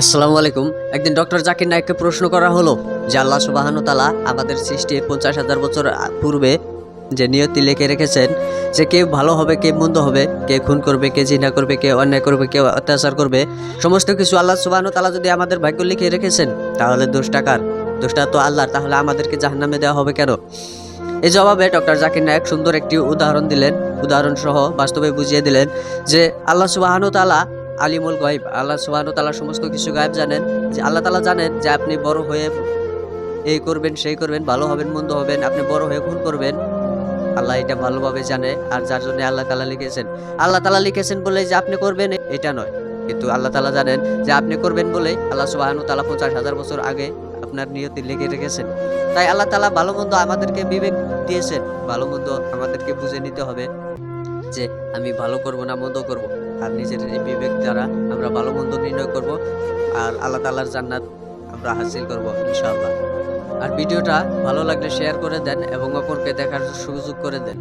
আসসালামু আলাইকুম। একদিন ডক্টর জাকির নায়ককে প্রশ্ন করা হলো যে আল্লাহ সুবাহানু তালা আমাদের সৃষ্টির পঞ্চাশ হাজার বছর পূর্বে যে নিয়তি লিখে রেখেছেন যে কে ভালো হবে, কে মন্দ হবে, কে খুন করবে, কে জিনা করবে, কে অন্যায় করবে, কে অত্যাচার করবে, সমস্ত কিছু আল্লাহ সুবাহানু তালা যদি আমাদের ভাগ্য লিখে রেখেছেন, তাহলে দোষটা কার? দোষটা তো আল্লাহর। তাহলে আমাদেরকে জাহান্নামে দেওয়া হবে কেন? এই জবাবে ডক্টর জাকির নায়ক সুন্দর একটি উদাহরণ দিলেন। উদাহরণ সহ বাস্তবে বুঝিয়ে দিলেন যে আল্লাহ সুবাহানু তালা আলিমুল গাইব আল্লাহ সুবাহানু তালা সমস্ত কিছু গায়েব জানেন। যে আল্লাহ তালা জানেন যে আপনি বড় হয়ে এই করবেন, সেই করবেন, ভালো হবেন, মন্দ হবেন, আপনি বড় হয়ে খুন করবেন। আল্লাহ এটা ভালোভাবে জানে আর যার জন্য আল্লাহ তালা লিখেছেন। আল্লাহ তালা লিখেছেন বলে যে আপনি করবেন, এটা নয়। কিন্তু আল্লাহ তালা জানেন যে আপনি করবেন বলে আল্লাহ সুবাহানু তালা পঞ্চাশ হাজার বছর আগে আপনার নিয়তি লিখে রেখেছেন। তাই আল্লাহ তালা ভালো মন্দ আমাদেরকে বিবেক দিয়েছেন। ভালো মন্দ আমাদেরকে বুঝে নিতে হবে যে আমি ভালো করব না মন্দ করব। আর নিজের এই বিবেক দ্বারা আমরা ভালো মন্দ নির্ণয় করব আর আল্লাহ তালার জান্নাত আমরা হাসিল করব, ইনশাআল্লাহ আর ভিডিওটা ভালো লাগলে শেয়ার করে দেন এবং অপরকে দেখার সুযোগ করে দেন।